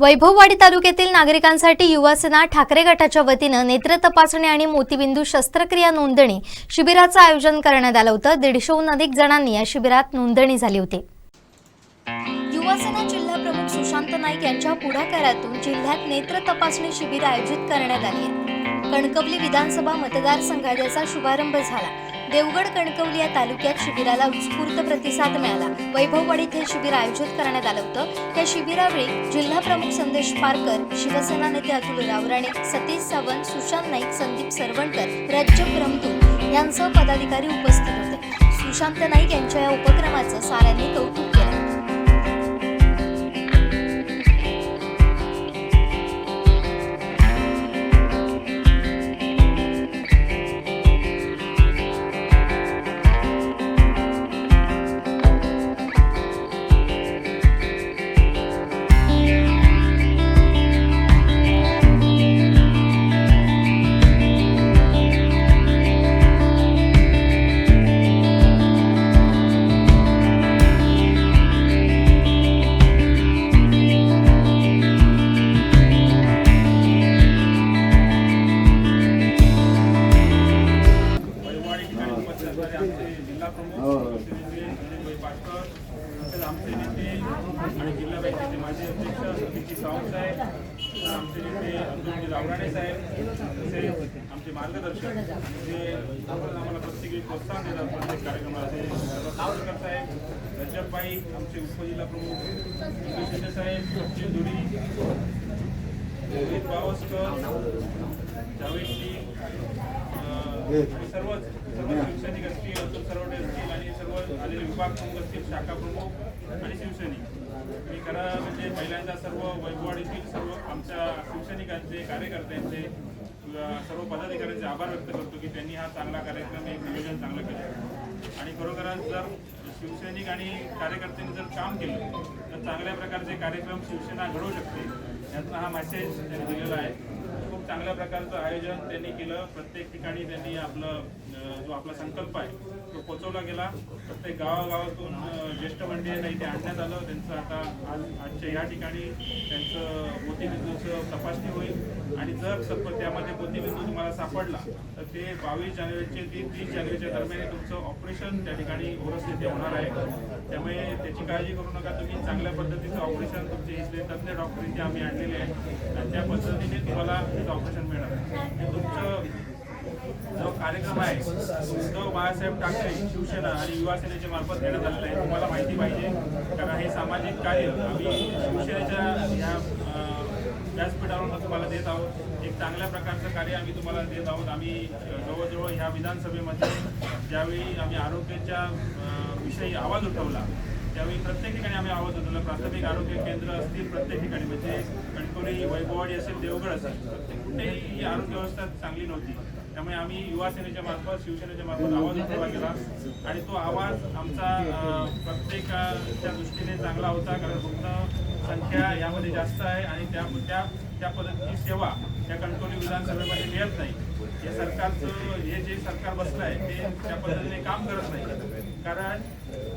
वैभववाडी तालुक्यातील नागरिकांसाठी युवासेना ठाकरे गटाच्या वतीनं नेत्र तपासणी आणि मोतीबिंदू शस्त्रक्रिया नोंदणी शिबिराचं आयोजन करण्यात आलं होतं. दीडशेहून अधिक जणांनी या शिबिरात नोंदणी झाली होती. युवासेना जिल्हा प्रमुख सुशांत नाईक यांच्या पुढाकारातून जिल्ह्यात नेत्र तपासणी शिबिर आयोजित करण्यात आली कणकवली विधानसभा मतदारसंघात याचा शुभारंभ झाला. देवगड कणकवली या तालुक्यात शिबिराला उत्स्फूर्त प्रतिसाद मिळाला. वैभववाडीत हे शिबिर आयोजित करण्यात आलं होतं. या शिबिरावेळी जिल्हा प्रमुख संदेश पारकर शिवसेना नेते अतुल रावराणे सतीश सावंत सुशांत नाईक संदीप सरवणकर राज्य ब्रह्मदूत यांसह पदाधिकारी उपस्थित होते. सुशांत नाईक यांच्या या उपक्रमाचं साऱ्यांनी कौतुक केलं. म्हणजे रावराणे साहेब तसेच आमचे मार्गदर्शक जे आम्हाला प्रत्येकी प्रोत्साहन देतात प्रत्येक कार्यक्रमाला ते सावरकर साहेब रजबबाई आमचे उपजिल्हा प्रमुख शिंदे साहेब सचिन धुरी रोहित बावस्कर जावेदजी आणि सर्वच सर्व शिवसैनिक असतील सर्व असतील आणि आलेले विभाग प्रमुख असतील शाखा प्रमुख आणि शिवसैनिक. मी खरं म्हणजे पहिल्यांदा सर्व वैभववाडीतील सर्व आमच्या शिवसैनिकांचे कार्यकर्त्यांचे सर्व पदाधिकाऱ्यांचे आभार व्यक्त करतो की त्यांनी हा चांगला कार्यक्रम एक नियोजन चांगलं केलं. आणि खरोखरच जर शिवसैनिक आणि कार्यकर्त्यांनी जर काम केलं तर चांगल्या प्रकारचे कार्यक्रम शिवसेना घडवू शकते यातला हा मेसेज त्यांनी दिलेला आहे. चांगल्या प्रकारचं आयोजन त्यांनी केलं. प्रत्येक ठिकाणी त्यांनी आपलं जो आपला संकल्प आहे तो पोचवला गेला. प्रत्येक गावागावातून ज्येष्ठ मंडळी नाही ते आणण्यात आलं. त्यांचं आता आज आजच्या या ठिकाणी त्यांचं मोतीबिंदूचं तपासणी होईल. आणि जर सपोज त्यामध्ये मोतीबिंदू तुम्हाला सापडला तर ते बावीस जानेवारीचे ते तीस जानेवारीच्या दरम्यान तुमचं ऑपरेशन त्या ठिकाणी ओरस येथे होणार आहे. त्यामुळे त्याची काळजी करू नका तुम्ही. चांगल्या पद्धतीचं ऑपरेशन तुमचे इथले तज्ज्ञ डॉक्टर इथे आम्ही आणलेले आहे आणि त्या पद्धतीने तुम्हाला ऑपरेशन ऑपरेशन मिळणार तुमचं जो कार्यक्रम आहे तो बाळासाहेब ठाकरे शिवसेना आणि युवा सेनेच्या मार्फत देण्यात आलेला आहे. तुम्हाला माहिती पाहिजे कारण हे सामाजिक कार्य आम्ही शिवसेनेच्या ह्या व्यासपीठावर व्यासपीठावरून तुम्हाला देत आहोत. एक चांगल्या प्रकारचं कार्य आम्ही तुम्हाला देत आहोत. आम्ही जवळजवळ ह्या विधानसभेमध्ये ज्यावेळी आम्ही आरोग्याच्या विषयी आवाज उठवला त्यावेळी प्रत्येक ठिकाणी आम्ही आवाज उठवला. प्राथमिक आरोग्य केंद्र असतील प्रत्येक ठिकाणी म्हणजे कणकवली वैभववाडी असेल देवगड असेल. प्रत्येक कुठेही ही आरोग्य व्यवस्था चांगली नव्हती. त्यामुळे आम्ही युवा सेनेच्या मार्फत शिवसेनेच्या मार्फत आवाज उठवला गेला आणि तो आवाज आमचा प्रत्येकाच्या दृष्टीने चांगला होता. कारण रुग्ण संख्या यामध्ये जास्त आहे आणि त्या त्या त्या पद्धतीची सेवा या कणकवली विधानसभेमध्ये मिळत नाही. हे सरकारचं हे जे सरकार बसलं आहे ते त्या पद्धतीने काम करत नाही. कारण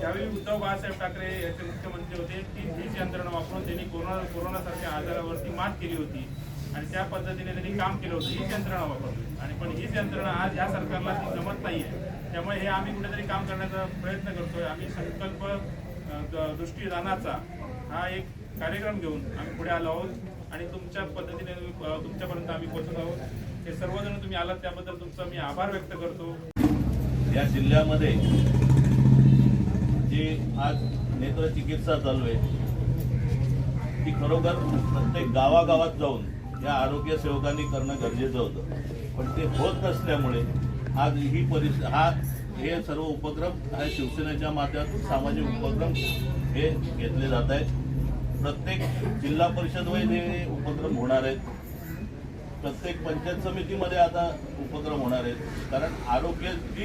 ज्यावेळी उद्धव बाळासाहेब ठाकरे याचे मुख्यमंत्री होते ती हीच यंत्रणा वापरून त्यांनी कोरोना कोरोनासारख्या आजारावरती मात केली होती. आणि त्या पद्धतीने त्यांनी काम केलं होतं हीच यंत्रणा वापरली. आणि पण हीच यंत्रणा आज या सरकारला ती जमत नाही आहे त्यामुळे हे आम्ही कुठेतरी काम करण्याचा प्रयत्न करतोय. आम्ही संकल्प द- दृष्टीदानाचा हा एक कार्यक्रम घेऊन आम्ही पुढे आलो आहोत. आणि तुमच्या पद्धतीने तुमच्यापर्यंत आम्ही पोहोचत आहोत. हे सर्वजण तुम्ही आलात त्याबद्दल तुमचा मी आभार व्यक्त करतो. या जिल्ह्यामध्ये जी आज नेत्र चिकित्सा चालू आहे ती खरोखर प्रत्येक गावागावात जाऊन या आरोग्य सेवकांनी करणं गरजेचं होतं. पण ते होत नसल्यामुळे आज ही परिस्थिती हा हे सर्व उपक्रम हा शिवसेनेच्या माध्यमातून सामाजिक उपक्रम हे घेतले जात आहेत. प्रत्येक जिल्हा परिषद वैध हे उपक्रम होणार आहेत. प्रत्येक पंचायत समितीमध्ये आता उपक्रम होणार आहेत. कारण आरोग्याची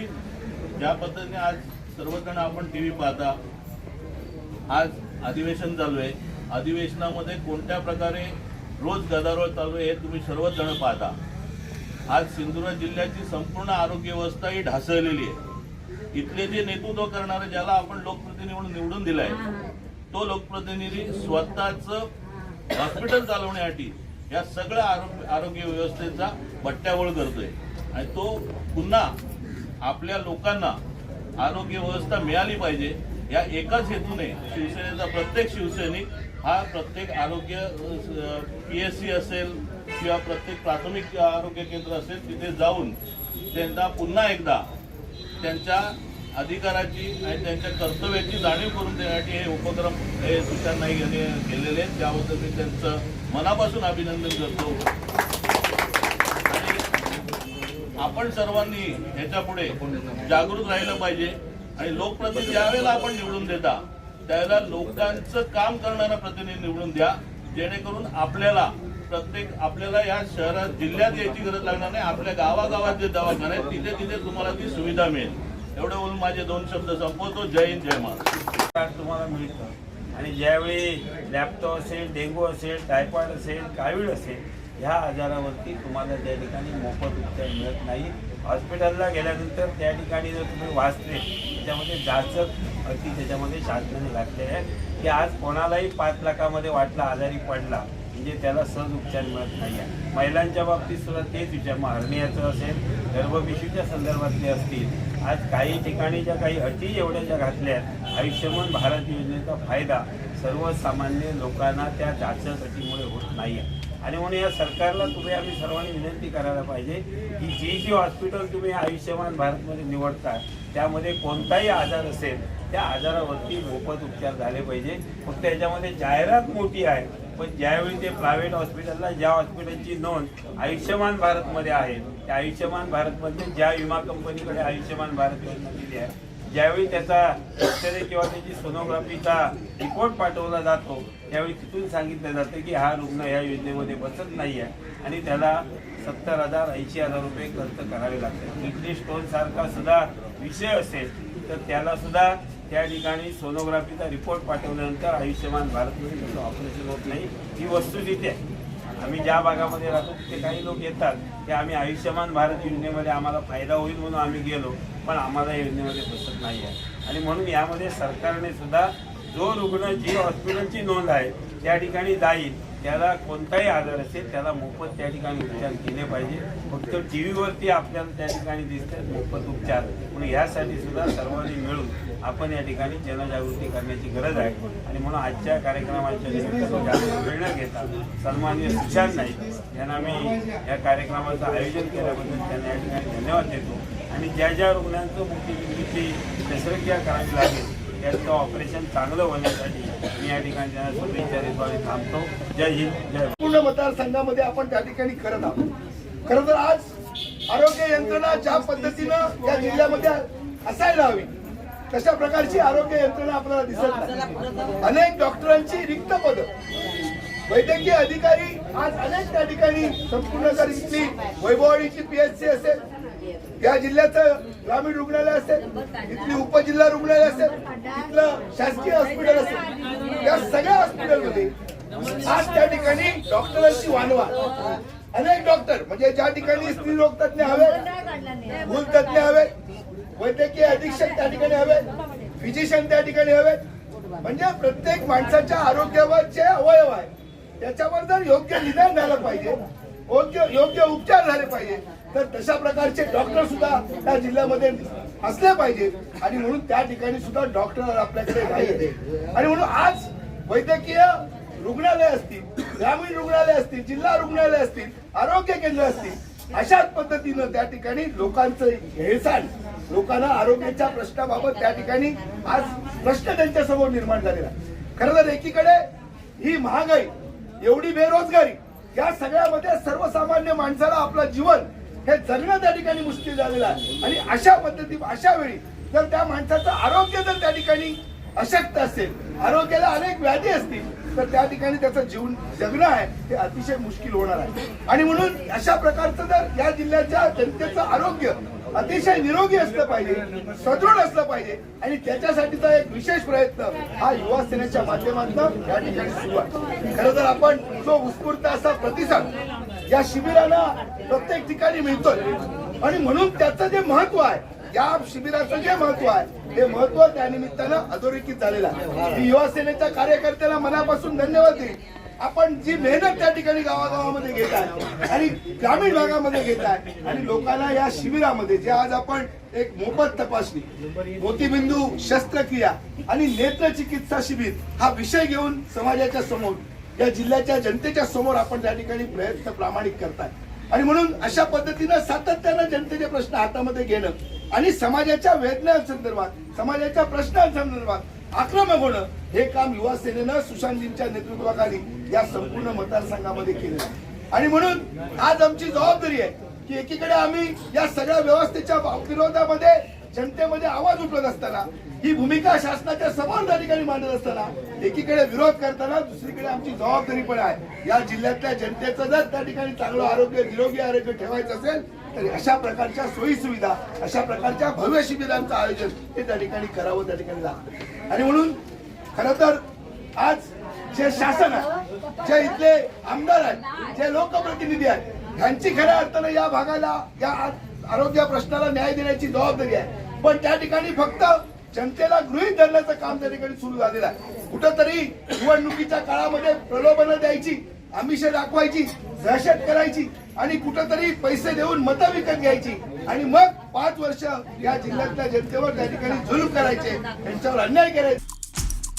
ज्या पद्धतीने आज सर्वजण आपण टी व्ही पाहता आज अधिवेशन चालू आहे. अधिवेशनामध्ये कोणत्या प्रकारे रोज गदारोळ चालू आहे हे तुम्ही सर्वच जण पाहता. आज सिंधुदुर्ग जिल्ह्याची संपूर्ण आरोग्य व्यवस्था ही ढासळलेली आहे. इथले जे नेतृत्व करणारे ज्याला आपण लोकप्रतिनिधी म्हणून निवडून दिलाय तो लोकप्रतिनिधी स्वतःच हॉस्पिटल चालवण्यासाठी या सगळ्या आरोग्य आरोग्य व्यवस्थेचा भट्ट्यावळ करतोय. आणि तो पुन्हा आपल्या लोकांना आरोग्य व्यवस्था मिळाली पाहिजे या एकाच हेतूने शिवसेनेचा प्रत्येक शिवसैनिक हा प्रत्येक आरोग्य पी एस सी असेल किंवा प्रत्येक प्राथमिक आरोग्य केंद्र असेल तिथे जाऊन त्यांना पुन्हा एकदा त्यांच्या अधिकाराची आणि त्यांच्या कर्तव्याची जाणीव करून देण्यासाठी हे उपक्रम हे तुषार नाईक यांनी केलेले आहेत. त्याबद्दल मी त्यांचं मनापासून अभिनंदन करतो. आणि आपण सर्वांनी ह्याच्या पुढे जागृत राहिलं पाहिजे आणि लोकप्रतिनिधी ज्यावेळेला आपण निवडून देता त्यावेळेला लोकांचं काम करणारा प्रतिनिधी निवडून द्या. जेणेकरून आपल्याला प्रत्येक आपल्याला या शहरात जिल्ह्यात यायची गरज लागणार नाही. आपल्या गावागावात जे दवाखाने आहेत तिथे तिथे तुम्हाला ती सुविधा मिळेल. एवढं बोलून माझे दोन शब्द संपवतो. जय हिंद जय महाराष्ट्र. कार्ड तुम्हाला मिळतं. आणि ज्यावेळी लॅपटॉप असेल डेंग्यू असेल टायफॉइड असेल कावीळ असेल ह्या आजारावरती तुम्हाला त्या ठिकाणी मोफत उपचार मिळत नाही. हॉस्पिटलला गेल्यानंतर त्या ठिकाणी जर तुम्ही वाचले त्याच्यामध्ये जाचक अति त्याच्यामध्ये शासनाने घातले आहे की आज कोणालाही पाच लाखामध्ये वाटला आजारी पडला म्हणजे त्याला सहज उपचार मिळत नाही आहे. महिलांच्या बाबतीत सुद्धा तेच विचार मग हरणीयाचं असेल गर्भपिशूच्या संदर्भातले असतील आज काही ठिकाणी ज्या काही अटी एवढ्या ज्या घातल्या आहेत आयुष्यमान भारत योजनेचा फायदा सर्वसामान्य लोकांना त्या जाचक अटीमुळे होत नाही आहे. आणि म्हणून या सरकारला तुम्ही आम्ही सर्वांनी विनंती करायला पाहिजे की जी जी हॉस्पिटल तुम्ही आयुष्यमान भारतमध्ये निवडता त्यामध्ये कोणताही आजार असेल त्या आजारावरती मोफत उपचार झाले पाहिजे. फक्त याच्यामध्ये जाहिरात मोठी आहे. पण ज्यावेळी ते प्रायव्हेट हॉस्पिटलला ज्या हॉस्पिटलची नोंद आयुष्यमान भारतमध्ये आहे त्या आयुष्यमान भारतमध्ये ज्या विमा कंपनीकडे आयुष्यमान भारत योजना दिली आहे ज्यावेळी त्याचा एक्सरे किंवा त्याची सोनोग्राफीचा रिपोर्ट पाठवला जातो त्यावेळी तिथून सांगितलं जातं की हा रुग्ण या योजनेमध्ये बसत नाही आहे आणि त्याला सत्तर हजार ऐंशी हजार रुपये खर्च करावे लागतात. किडनी स्टोनसारखा सुद्धा विषय असेल तर त्याला सुद्धा त्या ठिकाणी सोनोग्राफीचा रिपोर्ट पाठवल्यानंतर आयुष्यमान भारतमध्ये त्याचं ऑपरेशन होत नाही. ही वस्तुस्थिती आहे. आम्ही ज्या भागामध्ये राहतो तिथे काही लोक येतात. की आम्ही आयुष्यमान भारत योजनेमध्ये आम्हाला फायदा होईल म्हणून आम्ही गेलो पण आम्हाला या योजनेमध्ये बसत नाही आहे. आणि म्हणून यामध्ये सरकारने सुद्धा जो रुग्ण जी हॉस्पिटलची नोंद आहे त्या ठिकाणी जाईल. त्याला कोणताही आजार असेल त्याला मोफत त्या ठिकाणी उपचार केले पाहिजे. फक्त टी व्हीवरती आपल्याला त्या ठिकाणी दिसतात मोफत उपचार. म्हणून ह्यासाठी सुद्धा सर्वांनी मिळून आपण या ठिकाणी जनजागृती करण्याची गरज आहे. आणि म्हणून आजच्या कार्यक्रमाच्या निमित्तानं जास्त घेता सन्माननीय सुशांत नाईक यांना मी या कार्यक्रमाचं आयोजन केल्याबद्दल त्यांना या ठिकाणी धन्यवाद देतो. आणि ज्या ज्या रुग्णांचं मुक्तीची शस्त्रक्रिया करावी लागेल त्याचं ऑपरेशन चांगलं होण्यासाठी मी या ठिकाणी त्यांना शुभेच्छा देतो आणि थांबतो. जय हिंद जय पूर्ण मतदारसंघामध्ये आपण त्या ठिकाणी करत आहोत. खरं तर आज आरोग्य यंत्रणा ज्या पद्धतीनं या जिल्ह्यामध्ये असायला हवी तशा प्रकारची आरोग्य यंत्रणा आपल्याला दिसत नाही. अनेक डॉक्टरांची रिक्त पद. वैद्यकीय अधिकारी आज अनेक त्या ठिकाणी संपूर्ण जर इथली वैभववाडीची पीएचसी असेल या जिल्ह्याचं ग्रामीण रुग्णालय असेल इथली उपजिल्हा रुग्णालय असेल इथलं शासकीय हॉस्पिटल असेल या सगळ्या हॉस्पिटलमध्ये आज त्या ठिकाणी डॉक्टरांची वानवा. अनेक डॉक्टर म्हणजे ज्या ठिकाणी स्त्री रोग तज्ञ हवे भूल तज्ञ हवे वैद्यकीय अधीक्षक त्या ठिकाणी हवे फिजिशियन त्या ठिकाणी हवे म्हणजे प्रत्येक माणसाच्या आरोग्यावर जे अवयव आहे त्याच्यावर जर योग्य निदान झालं पाहिजे योग्य योग्य उपचार झाले पाहिजे तर तशा प्रकारचे डॉक्टर सुद्धा त्या जिल्ह्यामध्ये असले पाहिजेत आणि म्हणून त्या ठिकाणी सुद्धा डॉक्टर आपल्याकडे नाही आणि म्हणून आज वैद्यकीय रुग्णालय असतील ग्रामीण रुग्णालय असतील जिल्हा रुग्णालय असतील आरोग्य केंद्र असतील अशाच पद्धतीनं त्या ठिकाणी लोकांचं हेळसांड लोकांना आरोग्याच्या प्रश्नाबाबत त्या ठिकाणी आज प्रश्न त्यांच्यासमोर निर्माण झालेला आहे. खरं तर एकीकडे ही महागाई एवढी बेरोजगारी. या सगळ्यामध्ये सर्वसामान्य माणसाला आपलं जीवन हे जगणं त्या ठिकाणी मुश्किल झालेलं आहे. आणि अशा पद्धती अशा वेळी जर त्या माणसाचं आरोग्य जर त्या ठिकाणी अशक्त असेल आरोग्याला अनेक व्याधी असतील तर त्या ठिकाणी त्याचं जीवन जगणं आहे हे अतिशय मुश्किल होणार आहे. आणि म्हणून अशा प्रकारचं जर या जिल्ह्याच्या जनतेचं आरोग्य अतिशय निरोगी असलं पाहिजे सदृढ असलं पाहिजे. आणि त्याच्यासाठीचा एक विशेष प्रयत्न हा युवा सेनेच्या माध्यमातून या ठिकाणी सुरू आहे. खरं तर आपण जो उत्स्फूर्त असा प्रतिसाद या शिबिराला प्रत्येक ठिकाणी मिळतोय. आणि म्हणून त्याचं जे महत्त्व आहे या शिबिराचं जे महत्त्व आहे हे महत्त्व त्यानिमित्तानं अधोरेखित झालेलं आहे. मी युवा सेनेच्या कार्यकर्त्याला मनापासून धन्यवाद देईल आपण जी मेहनत त्या ठिकाणी गावागावामध्ये घेत आहे आणि ग्रामीण भागामध्ये घेत आहे आणि लोकांना या शिबिरामध्ये जे आज आपण एक मोफत तपासणी मोतीबिंदू शस्त्रक्रिया आणि नेत्र चिकित्सा शिबिर हा विषय घेऊन समाजाच्या समोर या जिल्ह्याच्या जनतेच्या समोर आपण त्या ठिकाणी प्रयत्न प्रामाणिक करताय. आणि म्हणून अशा पद्धतीनं सातत्यानं जनतेचे प्रश्न हातामध्ये घेणं आणि समाजाच्या वेदनांसंदर्भात समाजाच्या प्रश्नांसंदर्भात आक्रमक होणं हे काम युवा सेनेनं सुशांतजींच्या नेतृत्वाखाली या संपूर्ण मतदारसंघामध्ये केलं आणि म्हणून आज आमची जबाबदारी आहे की एकीकडे आम्ही या सगळ्या व्यवस्थेच्या विरोधामध्ये जनतेमध्ये आवाज उठवत असताना ही भूमिका शासनाच्या समान त्या ठिकाणी मांडत असताना एकीकडे विरोध करताना दुसरीकडे आमची जबाबदारी पण आहे. या जिल्ह्यातल्या जनतेचं जर त्या ठिकाणी चांगलं आरोग्य निरोगी आरोग्य ठेवायचं असेल तर अशा प्रकारच्या सोयी सुविधा अशा प्रकारच्या भव्य शिबिरांचं आयोजन हे त्या ठिकाणी करावं त्या ठिकाणी लागतं. आणि म्हणून खरं तर आज जे शासन आहे जे इथले आमदार आहेत जे लोकप्रतिनिधी आहेत ह्यांची खऱ्या अर्थानं या भागाला या आरोग्य प्रश्नाला न्याय देण्याची जबाबदारी आहे. पण त्या ठिकाणी फक्त जनतेला गृहीत धरण्याचं काम त्या ठिकाणी सुरू झालेलं आहे. कुठंतरी निवडणुकीच्या काळामध्ये प्रलोभनं द्यायची आमिष दाखवायची दहशत करायची आणि कुठंतरी पैसे देऊन मतं विकत घ्यायची आणि मग पाच वर्ष या जिल्ह्यातल्या जनतेवर त्या ठिकाणी जुलूम करायचे त्यांच्यावर अन्याय करायचे.